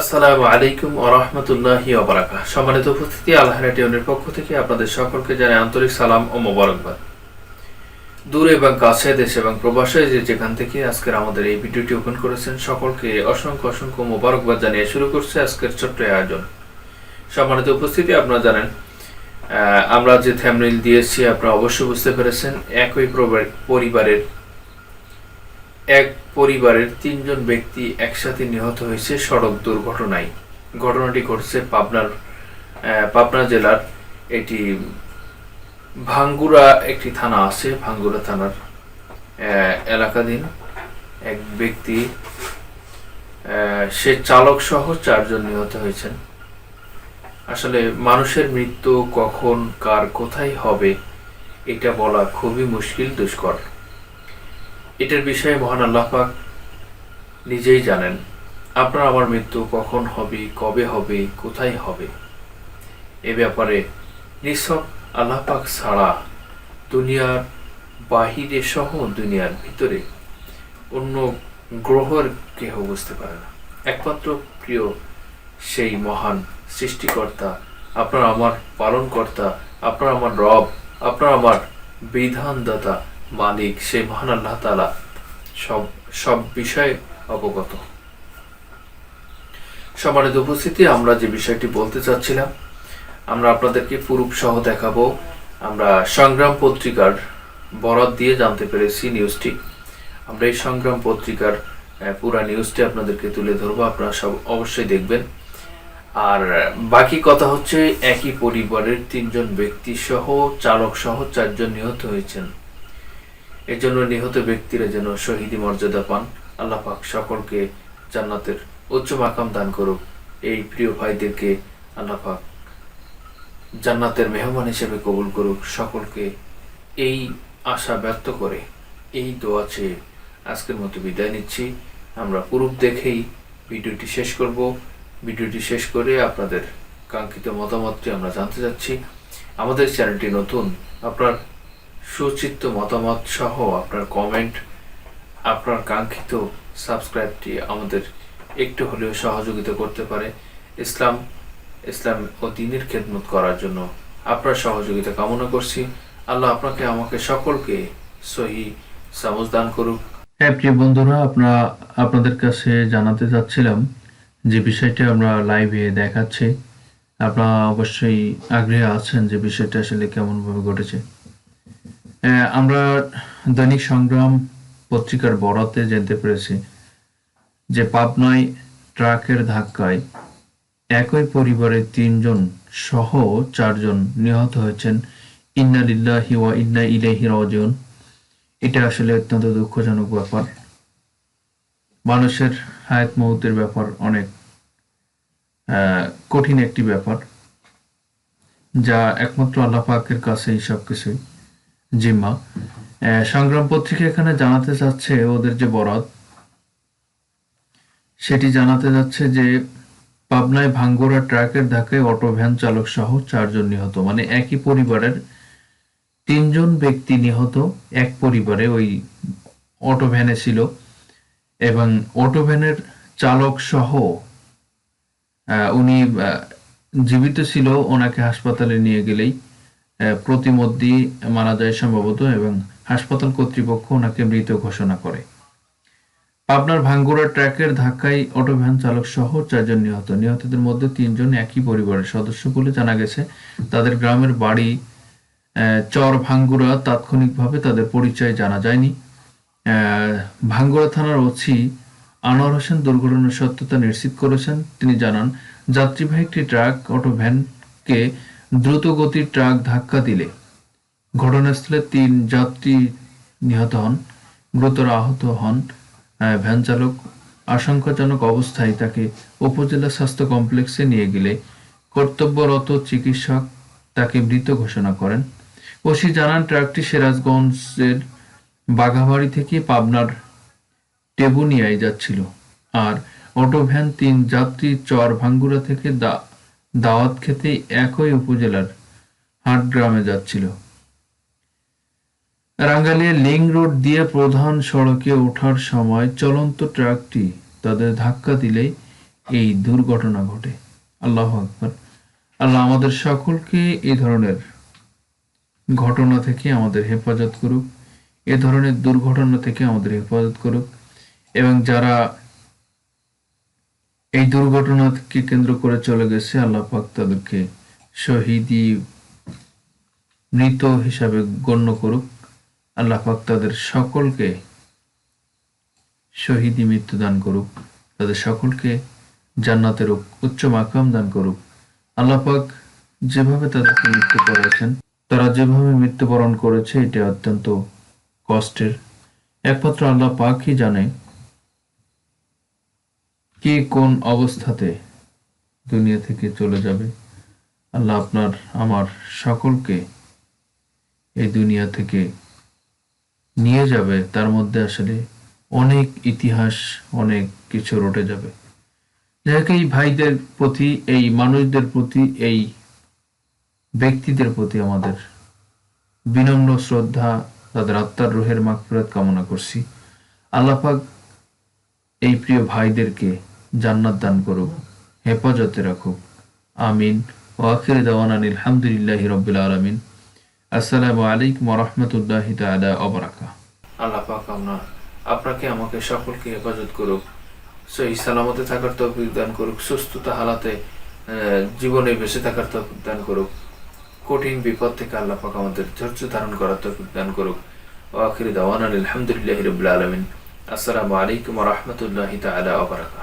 আসসালামু আলাইকুম ওরহমতুল্লাহি ওবারাকা সম্মানিত উপস্থিতি, আল্লাহ টিউনের পক্ষ থেকে আপনাদের সকলকে জানাই আন্তরিক সালাম ও মোবারকবাদ। দূরে এবং কাছে, দেশ এবং প্রবাসে যে যেখান থেকে আজকের আমাদের এই ভিডিওটি ওপেন করেছেন, সকলকে অসংখ্য অসংখ্য মোবারকবাদ জানিয়ে শুরু করছে আজকের ছোট্ট আয়োজন। সম্মানিত উপস্থিতি, আপনারা জানেন আমরা যে থ্যামনেল দিয়েছি, আপনারা অবশ্যই বুঝতে পেরেছেন, একই পরিবারের এক পরিবারের তিনজন ব্যক্তি একসাথে নিহত হয়েছে সড়ক দুর্ঘটনায়। ঘটনাটি ঘটছে পাবনার পাবনা জেলার এটি ভাঙ্গুরা একটি থানা আছে। ভাঙ্গুরা থানার এলাকাধীন এক ব্যক্তি সে চালক সহ চারজন নিহত হয়েছেন। আসলে মানুষের মৃত্যু কখন, কার, কোথায় হবে, এটা বলা খুবই মুশকিল, দুষ্কর। এটার বিষয়ে মহান আল্লাহ নিজেই জানেন, আপনার আমার মৃত্যু কখন হবে, কবে হবে, কোথায় হবে। এ ব্যাপারে নিঃসব আল্লাহ পাক ছাড়া দুনিয়ার বাহিরে সহ দুনিয়ার ভিতরে অন্য গ্রহের কেহ বুঝতে পারে না। একমাত্র প্রিয় সেই মহান সৃষ্টিকর্তা, আপনার আমার পালনকর্তা, আপনার আমার রব, আপনার আমার বিধানদাতা মালিক, সেই মহান আল্লাহ তালা সব সব বিষয়ে অবগত। সম্মানিত উপস্থিতি, আমরা যে বিষয়টি বলতে চাচ্ছিলাম, আমরা আপনাদেরকে পুরুপ সহ দেখাবো। আমরা সংগ্রাম পত্রিকার বরাত দিয়ে জানতে পেরেছি নিউজটি। আমরা এই সংগ্রাম পত্রিকার পুরা নিউজটি আপনাদেরকে তুলে ধরবো, আপনারা সব অবশ্যই দেখবেন। আর, বাকি কথা হচ্ছে, একই পরিবারের তিনজন ব্যক্তি সহ, চালক সহ চারজন নিহত হয়েছেন। এর জন্য নিহত ব্যক্তিরা যেন শহীদি মর্যাদা পান। আল্লাহ পাক সকলকে জান্নাতের উচ্চ মাকাম দান করুক। এই প্রিয় ভাইদেরকে আল্লাহ পাক জান্নাতের মেহমান হিসেবে কবুল করুক। সকলকে এই আশা ব্যক্ত করে এই দোয়া চেয়ে আজকের মতো বিদায় নিচ্ছি। আমরা পূর্ব দেখেই ভিডিওটি শেষ করব। ভিডিওটি শেষ করে আপনাদের কাঙ্ক্ষিত মতামতটি আমরা জানতে চাচ্ছি আমাদের চ্যানেলটি নতুন, আপনার সুচিত্ত মতামত সহ আপনার কমেন্ট আপনার কাঙ্ক্ষিত সাবস্ক্রাইবটি আমাদের একটু হলেও সহযোগিতা করতে পারে। ইসলাম ইসলাম ও দিনের খেদমত করার জন্য আপনার সহযোগিতা কামনা করছি। আল্লাহ আপনাকে, আমাকে সকলকে সহি সামজ দান করুক। হ্যাঁ প্রিয় বন্ধুরা, আপনারা, আপনাদের কাছে জানাতে চাচ্ছিলাম যে বিষয়টা আমরা লাইভে দেখাচ্ছি। আপনারা অবশ্যই আগ্রহে আছেন যে বিষয়টা আসলে কেমনভাবে ঘটেছে। আমরা দৈনিক সংগ্রাম পত্রিকার বরাতে জানতে পেরেছি, যে পাবনায় ট্রাকের ধাক্কায় একই পরিবারের তিনজন সহ চারজন নিহত হয়েছেন। ইন্না লিল্লাহি ওয়া ইন্না ইলাইহি রাজিউন। এটা আসলে অত্যন্ত দুঃখজনক ব্যাপার। মানুষের হায়াত মৌতের ব্যাপার অনেক কঠিন একটি ব্যাপার, যা একমাত্র আল্লাহ পাকের কাছেই সবকিছুই। জিম্মা। সংগ্রাম পত্রিকা এখানে জানাতে চাচ্ছে ওদের যে বরাদ সেটি জানাতে যাচ্ছে যে পাবনায় ভাঙ্গুরা ট্রাকের ধাক্কায় অটো ভ্যান চালক সহ চারজন নিহত। মানে একই পরিবারের তিনজন ব্যক্তি নিহত, এক পরিবারে ওই অটো ভ্যানে ছিল। এবং অটো ভ্যানের চালক সহ উনি জীবিত ছিল, ওনাকে হাসপাতালে নিয়ে গেলেই। প্রতিমধ্যে মারা যায় সম্ভবত এবং হাসপাতাল কর্তৃপক্ষ ওনাকে মৃত ঘোষণা করে। পাবনার ভাঙ্গুরা ট্রাকের ধাক্কায় অটো ভ্যান চালক সহ চারজন নিহত। নিহতদের মধ্যে তিনজন একই পরিবারের সদস্য বলে জানা গেছে। তাদের গ্রামের বাড়ি চর ভাঙ্গুরা তাৎক্ষণিকভাবে তাদের পরিচয় জানা যায়নি। আহ, ভাঙ্গুরা থানার ওসি আনোয়ার হোসেন দুর্ঘটনার সত্যতা নিশ্চিত করেছেন। তিনি জানান যাত্রীবাহী একটি ট্রাক অটো ভ্যানকে দ্রুত গতির ট্রাক ধাক্কা দিলে ঘটনাস্থলে তিন যাত্রী নিহত হন, গুরুতর আহত হন ভ্যান চালক। আশঙ্কাজনক অবস্থায় তাকে উপজেলা স্বাস্থ্য কমপ্লেক্সে নিয়ে গেলে কর্তব্যরত চিকিৎসক তাকে মৃত ঘোষণা করেন। ওসি জানান, ট্রাকটি সিরাজগঞ্জের বাঘাবাড়ি থেকে পাবনার টেবুনিয়ায় যাচ্ছিল। আর অটো ভ্যান তিন যাত্রী চর ভাঙ্গুরা থেকে দা- দাওয়াত খেতে একই উপজেলার হাট গ্রামে যাচ্ছিল। রাঙ্গালিয়া লিং রোড দিয়ে প্রধান সড়কে ওঠার সময় চলন্ত ট্রাকটি তাদের ধাক্কা দিলেই এই দুর্ঘটনা ঘটে। আল্লাহ আকবর। আল্লাহ আমাদের সকলকে এই ধরনের ঘটনা থেকে আমাদের হেফাজত করুক, এ ধরনের দুর্ঘটনা থেকে আমাদের হেফাজত করুক এবং যারা এই দুর্ঘটনাকে কেন্দ্র করে চলে গেছে? আল্লাহ পাক তাদেরকে শহীদি মৃত হিসাবে গণ্য করুক। আল্লাহ পাক তাদের সকলকে শহীদি মৃত্যু দান করুক। তাদের সকলকে জান্নাতের উচ্চ মাকাম দান করুক। আল্লাহ পাক যেভাবে তাদেরকে মৃত্যু করেছেন, তারা যেভাবে মৃত্যুবরণ করেছে এটা অত্যন্ত কষ্টের। একমাত্র আল্লাহ পাকই জানে কে কোন অবস্থাতে দুনিয়া থেকে চলে যাবে? আল্লাহ আপনার, আমার সকলকে এই দুনিয়া থেকে নিয়ে যাবে। তার মধ্যে আসলে অনেক ইতিহাস, অনেক কিছু রটে যাবে। যাকে এই ভাইদের প্রতি, এই মানুষদের প্রতি, এই ব্যক্তিদের প্রতি আমাদের বিনম্র শ্রদ্ধা, তাদের আত্মার রোহের মাগফিরাত কামনা করছি। আল্লাহ পাক এই প্রিয় ভাইদেরকে জান্নাত দান করুক, হেফাজতে রাখুক। আমিন। ও আখির দাওয়ান আলহামদুলিল্লাহ রবিল আলমিন। আসসালামু আলাইকুম রহমতুল্লাহ তালা অবরাকা আল্লাহ পাক আমরা, আপনাকে, আমাকে সকলকে হেফাজত করুক, সেই সালামতে থাকার তৌফিক দান করুক, সুস্থতা হালাতে জীবনে বেঁচে থাকার তৌফিক দান করুক। কঠিন বিপদ থেকে আল্লাহ পাক আমাদের ধৈর্য ধারণ করার তৌফিক দান করুক। ও আখির দাওয়ান আলহামদুলিল্লাহ রবিল আলমিন। আসসালামু আলাইকুম রহমতুল্লাহ তালা অবরাকা